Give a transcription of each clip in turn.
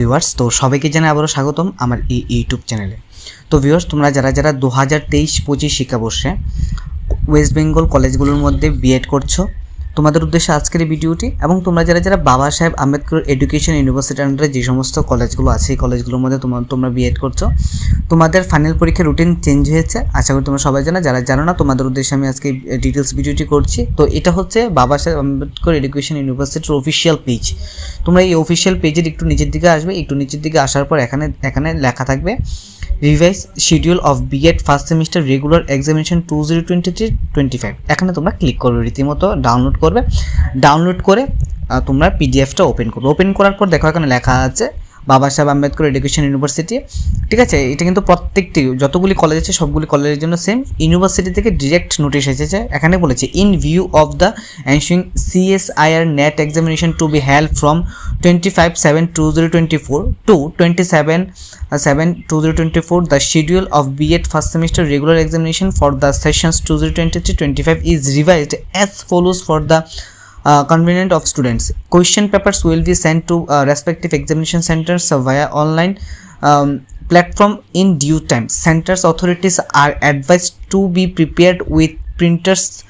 Viewers তো সবাইকে জানাই আবারও স্বাগতম আমার এই ইউটিউব চ্যানেলে তো ভিউয়ার্স তোমরা যারা যারা দু হাজার তেইশ পঁচিশ শিক্ষাবর্ষে ওয়েস্ট বেঙ্গল কলেজগুলোর মধ্যে বিএড করছ তোমাদের উদ্দেশ্যে আজকের এই ভিডিওটি এবং তোমরা যারা যারা বাবা সাহেব আম্বেদকর এডুকেশন ইউনিভার্সিটির আন্ডারে যে সমস্ত কলেজগুলো আছে, এই কলেজগুলোর মধ্যে তোমার তোমরা বিএড করছ, তোমাদের ফাইনাল পরীক্ষার রুটিন চেঞ্জ হয়েছে। আশা করি তোমরা সবাই জানো, যারা জানো না, তোমাদের উদ্দেশ্যে আমি আজকে ডিটেলস ভিডিওটি করছি। তো এটা হচ্ছে বাবা সাহেব আম্বেদকর এডুকেশন ইউনিভার্সিটির অফিসিয়াল পেজ তোমরা এই অফিসিয়াল পেজের একটু নিচের দিকে আসবে, একটু নিচের দিকে আসার পর এখানে এখানে লেখা থাকবে revise schedule of BEd first semester regular examination two zero twenty three twenty five এখানে তোমরা ক্লিক করবে, রীতিমতো ডাউনলোড করবে। ডাউনলোড করে তোমরা পিডিএফটা ওপেন করবে। ওপেন করার পর দেখো এখানে লেখা আছে, বাবা সাহেব আম্বেদকর এডুকেশন ইউনিভার্সিটি ঠিক আছে? এটা কিন্তু প্রত্যেকটি, যতগুলি কলেজ আছে, সবগুলি কলেজের জন্য সেম ইউনিভার্সিটি থেকে ডিরেক্ট নোটিশ এসেছে। এখানে বলেছে in view of the ensuing CSIR NET examination to be held from 25 7 2024 to 27 uh, 7 2024 the schedule of B.Ed first semester regular examination for the sessions 2023-25 is revised as follows for the uh, convenient of students. Question papers will be sent to uh, respective examination centers via online um, platform in due time. Centers authorities are advised to be prepared with printers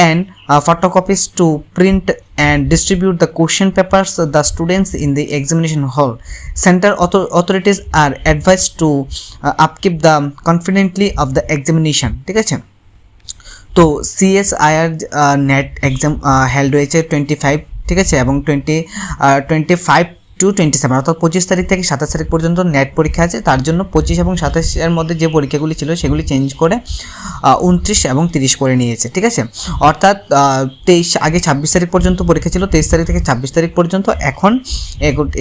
and uh, photocopies to print and distribute the question papers to the students in the examination hall. Center author- authorities are advised to uh, upkeep the confidently of the examination. ঠিক আছে তো CSIR NET exam held হয়েছে twenty five ঠিক আছে এবং twenty twenty five to twenty seven অর্থাৎ পঁচিশ তারিখ থেকে সাতাশ তারিখ পর্যন্ত নেট পরীক্ষা আছে। তার জন্য পঁচিশ এবং সাতাশের মধ্যে যে পরীক্ষাগুলি ছিল, সেগুলি চেঞ্জ করে উনত্রিশ এবং তিরিশ করে নিয়েছে, ঠিক আছে? অর্থাৎ তেইশ, আগে ছাব্বিশ তারিখ পর্যন্ত পরীক্ষা ছিল, তেইশ তারিখ থেকে ছাব্বিশ তারিখ পর্যন্ত। এখন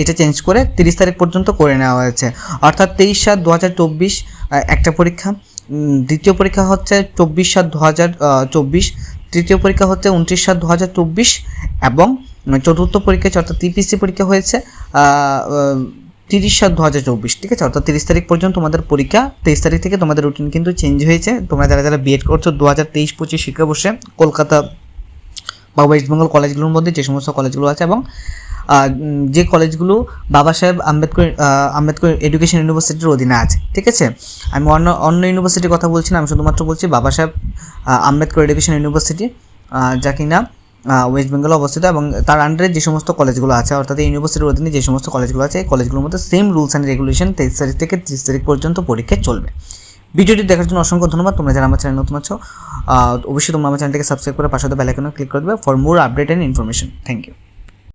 এটা চেঞ্জ করে তিরিশ তারিখ পর্যন্ত করে নেওয়া হয়েছে। অর্থাৎ তেইশ সাত দু হাজার চব্বিশ একটা পরীক্ষা। দ্বিতীয় পরীক্ষা হচ্ছে চব্বিশ সাত দু হাজার চব্বিশ। তৃতীয় পরীক্ষা হচ্ছে উনত্রিশ সাত দু হাজার চব্বিশ এবং চতুর্থ পরীক্ষা অর্থাৎ টিপিসি পরীক্ষা হয়েছে তিরিশ সাত দু হাজার চব্বিশ, ঠিক আছে? অর্থাৎ তিরিশ তারিখ পর্যন্ত তোমাদের পরীক্ষা, তেইশ তারিখ থেকে তোমাদের রুটিন কিন্তু চেঞ্জ হয়েছে। তোমরা যারা যারা বিএড করছ, দু হাজার তেইশ পঁচিশ শিক্ষাবর্ষে কলকাতা বা ওয়েস্ট বেঙ্গল কলেজগুলোর মধ্যে যে সমস্ত কলেজগুলো আছে এবং যে কলেজগুলো বাবা সাহেব আম্বেদকর আম্বেদকর এডুকেশন ইউনিভার্সিটির অধীনে আছে, ঠিক আছে? আমি অন্য অন্য ইউনিভার্সিটির কথা বলছি না, আমি শুধুমাত্র বলছি বাবা সাহেব আম্বেদকর এডুকেশন ইউনিভার্সিটি যা কিনা ওয়েস্ট বেঙ্গলে অবস্থিত এবং তার আন্ডারে যে সমস্ত কলেজগুলো আছে, অর্থাৎ ইউনিভার্সিটির অধীনে যে সমস্ত কলেজগুলো আছে, এই কলেজগুলোর মধ্যে সেম রুলস অ্যান্ড রেগুলেশন তেইশ তারিখ থেকে ত্রিশ তারিখ পর্যন্ত পরীক্ষা চলবে। ভিডিওটি দেখার জন্য অসংখ্য ধন্যবাদ। তোমরা যারা আমার চ্যানেল নতুন আছো অবশ্যই তোমরা আমার চ্যানেলটিকে সাবস্ক্রাইব করে পাশে বেলাইকনে ক্লিক করে দেবে for more update and information thank you